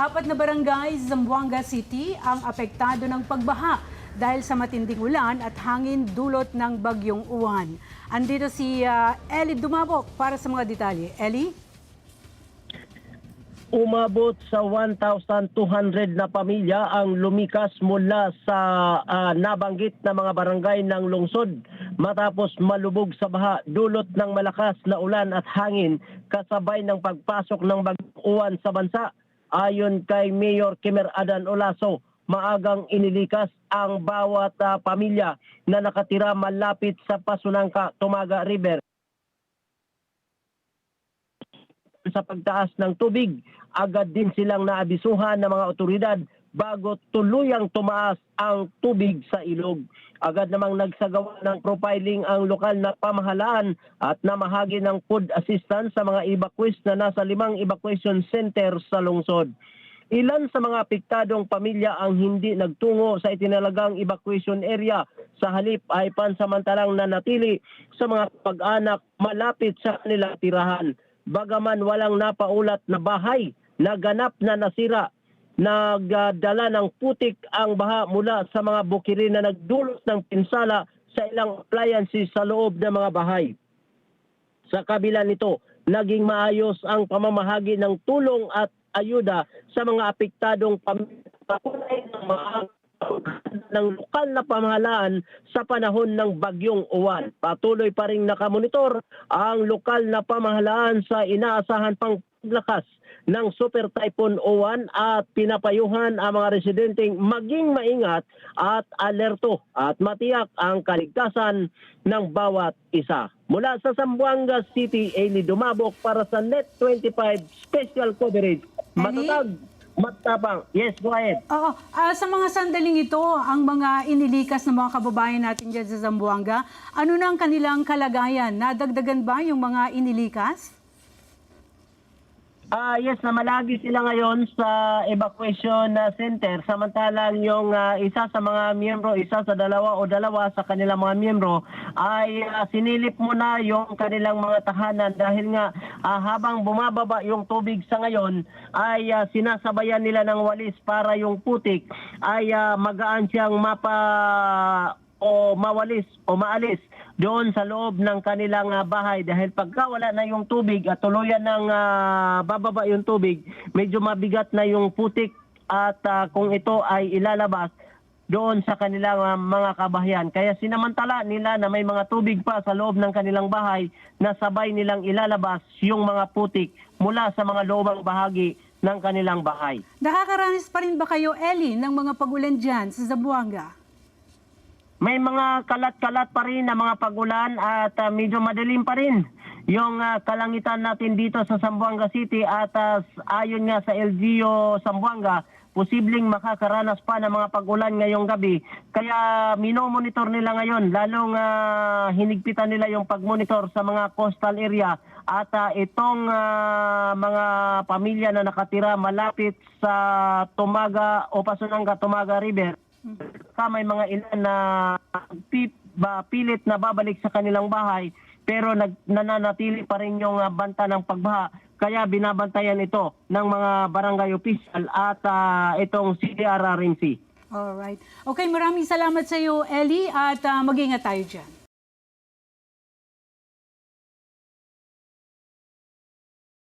Apat na barangay sa Zamboanga City ang apektado ng pagbaha dahil sa matinding ulan at hangin dulot ng bagyong uwan. Andito si ah, Ellie Dumabok para sa mga detalye. Ellie? Umabot sa 1,200 na pamilya ang lumikas mula sa ah, nabanggit na mga barangay ng lungsod matapos malubog sa baha dulot ng malakas na ulan at hangin kasabay ng pagpasok ng bagyong uwan sa bansa. Ayon kay Mayor Kimer Adan Olaso, maagang inilikas ang bawat ah, pamilya na nakatira malapit sa Pasunangka, Tumaga River sa pagtaas ng tubig. Agad din silang naabisuhan ng mga otoridad bago tuluyang tumaas ang tubig sa ilog. Agad namang nagsagawa ng profiling ang lokal na pamahalaan at namahagi ng food assistance sa mga evacuees na nasa limang evacuation center sa lungsod. Ilan sa mga apektadong pamilya ang hindi nagtungo sa itinalagang evacuation area. Sa halip ay pansamantalang nanatili sa mga pag-anak malapit sa kanilang tirahan. Bagaman walang napaulat na bahay na ganap na nasira, nagdala ng putik ang baha mula sa mga bukirin na nagdulot ng pinsala sa ilang appliances sa loob ng mga bahay. Sa kabila nito, naging maayos ang pamamahagi ng tulong at ayuda sa mga apektadong pamilya ng mga ng lokal na pamahalaan sa panahon ng bagyong uwan. Patuloy pa rin nakamonitor ang lokal na pamahalaan sa inaasahan pang lakas ng Super Typhoon Uwan at pinapayuhan ang mga residenteng maging maingat at alerto at matiyak ang kaligtasan ng bawat isa. Mula sa Zamboanga City, Eli Dumabok para sa Net 25 Special Coverage. Matatag, matapang. Yes, go ahead. Oo, ah, sa mga sandaling ito, ang mga inilikas ng mga kababayan natin dyan sa Zamboanga, ano na ang kanilang kalagayan? Nadagdagan ba yung mga inilikas? Ah, yes, na malagi sila ngayon sa evacuation ah, center. Samantalang yung ah, isa sa mga miyembro, isa sa dalawa o dalawa sa kanilang mga miyembro ay ah, sinilip muna yung kanilang mga tahanan dahil nga ah, habang bumababa yung tubig sa ngayon ay ah, sinasabayan nila ng walis para yung putik ay ah, magaan siyang mapa o mawalis o maalis doon sa loob ng kanilang ah, bahay dahil pagka wala na yung tubig at tuluyan ng ah, bababa yung tubig, medyo mabigat na yung putik at ah, kung ito ay ilalabas doon sa kanilang ah, mga kabahayan. Kaya sinamantala nila na may mga tubig pa sa loob ng kanilang bahay na sabay nilang ilalabas yung mga putik mula sa mga loobang bahagi ng kanilang bahay. Nakakaranas pa rin ba kayo, Ellie, ng mga pagulan dyan sa Zamboanga? May mga kalat-kalat pa rin na mga pagulan at ah, medyo madilim pa rin yung ah, kalangitan natin dito sa Zamboanga City at ah, ayon nga sa LGU Zamboanga, posibleng makakaranas pa ng mga pagulan ngayong gabi. Kaya minomonitor nila ngayon, lalong ah, hinigpitan nila yung pagmonitor sa mga coastal area at ah, itong ah, mga pamilya na nakatira malapit sa Tumaga o Pasunanga Tumaga River ka may mga ilan na pi- ba, pilit na babalik sa kanilang bahay pero nag, nananatili pa rin yung ah, banta ng pagbaha. Kaya binabantayan ito ng mga barangay official at ah, itong CDR RMC. Alright. Okay, maraming salamat sa iyo, Ellie, at ah, mag-ingat tayo dyan.